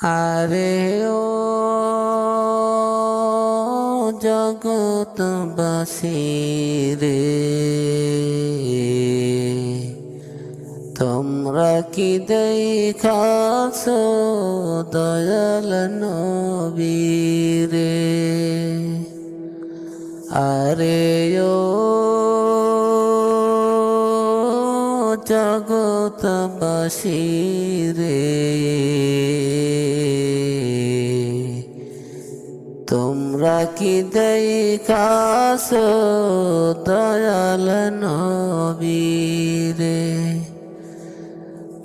আরে ও জগতবাসী রে তোমরা কি দেখাছ দয়াল নবীরে আরে ও জগতবাসী তোমরা কি দেখাস দয়াল নবীরে?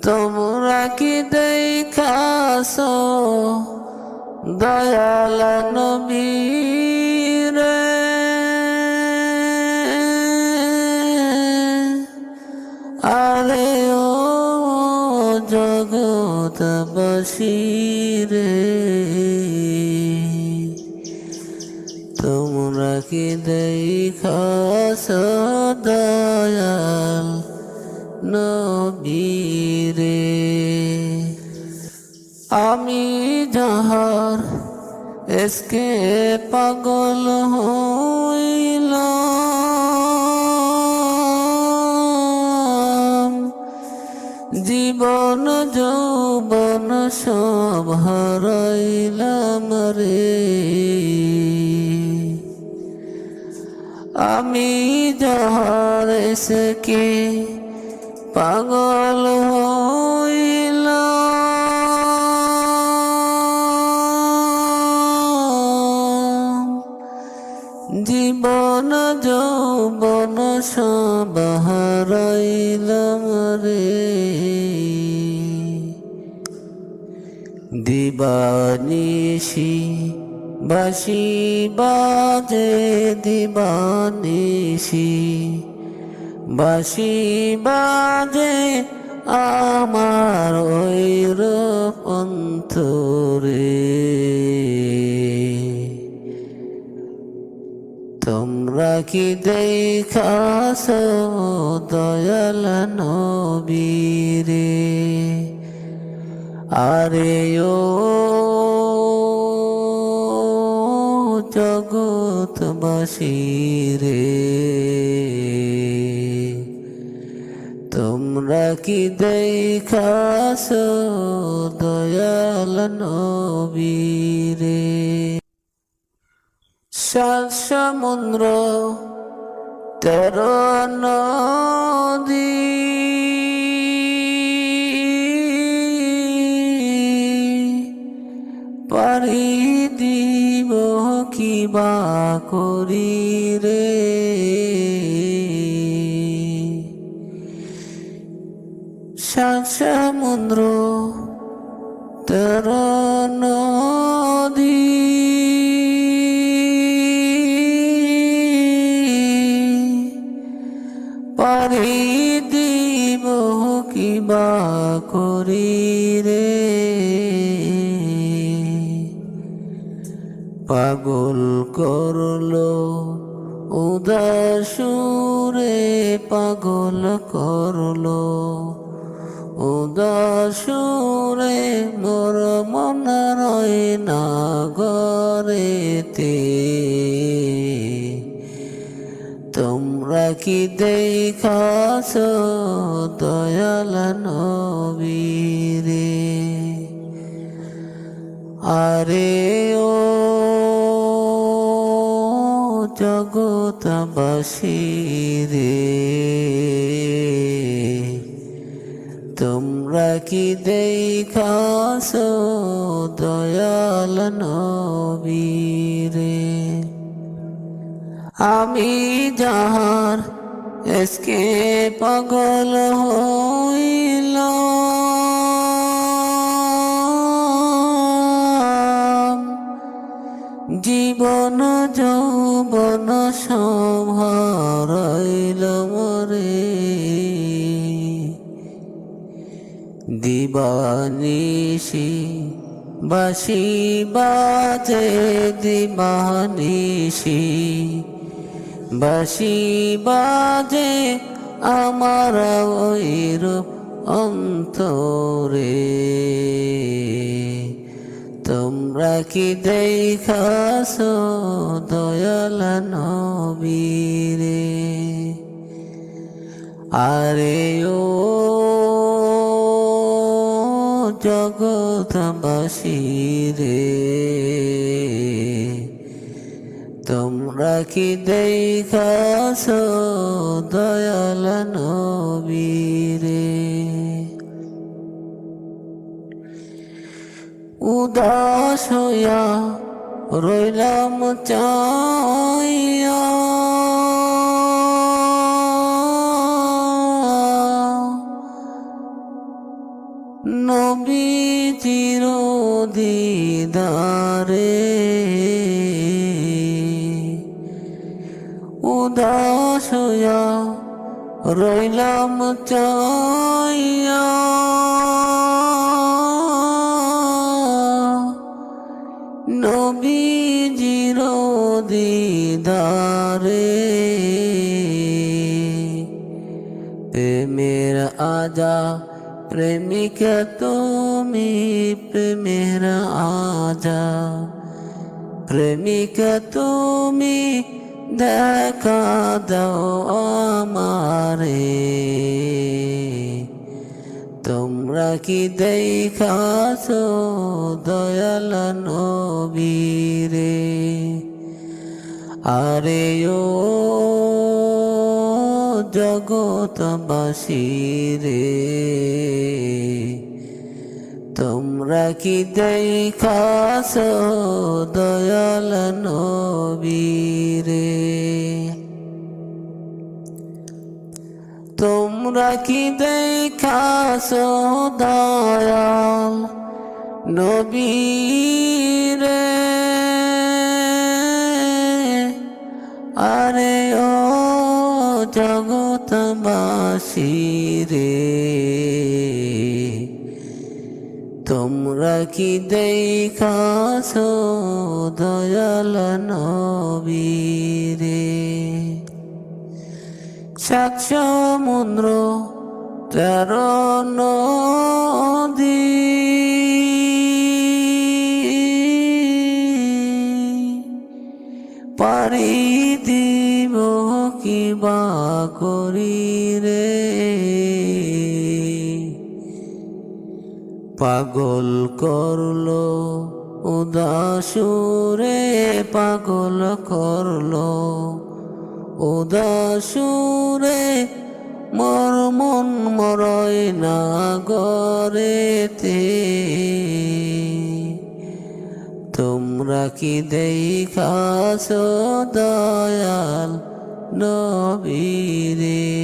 তোমরা কি দেখাস দয়াল নবীরে? তোমরা কি দয়াল নবীরে। আমি যাহার এসকে পাগল হইলাম। জীবন যৌবন সব হারাইলাম রে। এসকে পাগল হইলাম জীবন যৌবন সব হারাইলাম রে। দিবানিশি বাসি বাজে দিবানিশি। বাসি বাজে আমার ওই অন্তরে। তোমরা কি দেখাস দয়াল নবীরে? আরে ও জগৎবাসী রে। তোমরা কি দেখাস দয়াল নবীরে সাত সমুদ্র তেরো নদী। পারি কিবা করি রে? সাত তরণ তের পাগল করল উদাসুরে পাগল করল উদাসুরে মোর মন রয় না গরেতে তোমরা কি দেখাস দয়াল নবীরে? আরে ও জগতবাসী রে তোমরা কি দেখাস দয়াল নবীরে? আমি যাহার এসকে পাগল হইলাম জীবন যৌবন সভারাইল মরে দিবানিশি বাসি বাজে দিবানিশি বাসি বাজে আমার ওই রূপ অন্তরে। তোমরা কি দেখাস দয়াল নবীরে? আরে ও জগৎবাসী রে, তোমরা কি দেখাস দয়াল নবীরে? উদাস হইয়া রইলাম চাইয়া নবী চির দিদারে উদাস রইলাম চাইয়া নবীজির দিদারে প্রেমের আজা প্রেমিক তুমি প্রেমের আজা প্রেমিক তুমি দেখা দাও আমারে। কি দেখাস দয়াল নবীরে আরে ও জগৎবাসী রে তোমরা কি দেখাস দয়াল নবীরে তোমরা কি দেখাস দয়াল নবীরে আরে ও জগৎবাসী রে তোমরা কি দেখাস দয়াল নবীরে সাত সমুদ্র তেরো পারি দিব কিবা করি রে? পাগল করল উদাসুরে পাগল করল উদাসুরে মর মন মরয় না গরেতে তোমরা কি দেখাস দয়াল নবীরে?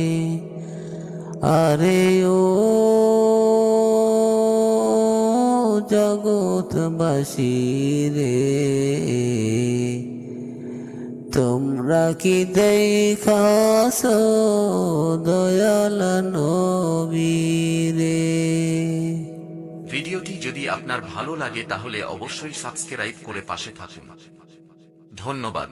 আরে ও জগৎবাসী রে তোমরা কি দেখাস দয়াল নবীরে? ভিডিওটি যদি আপনার ভালো লাগে তাহলে অবশ্যই সাবস্ক্রাইব করে পাশে থাকুন। ধন্যবাদ।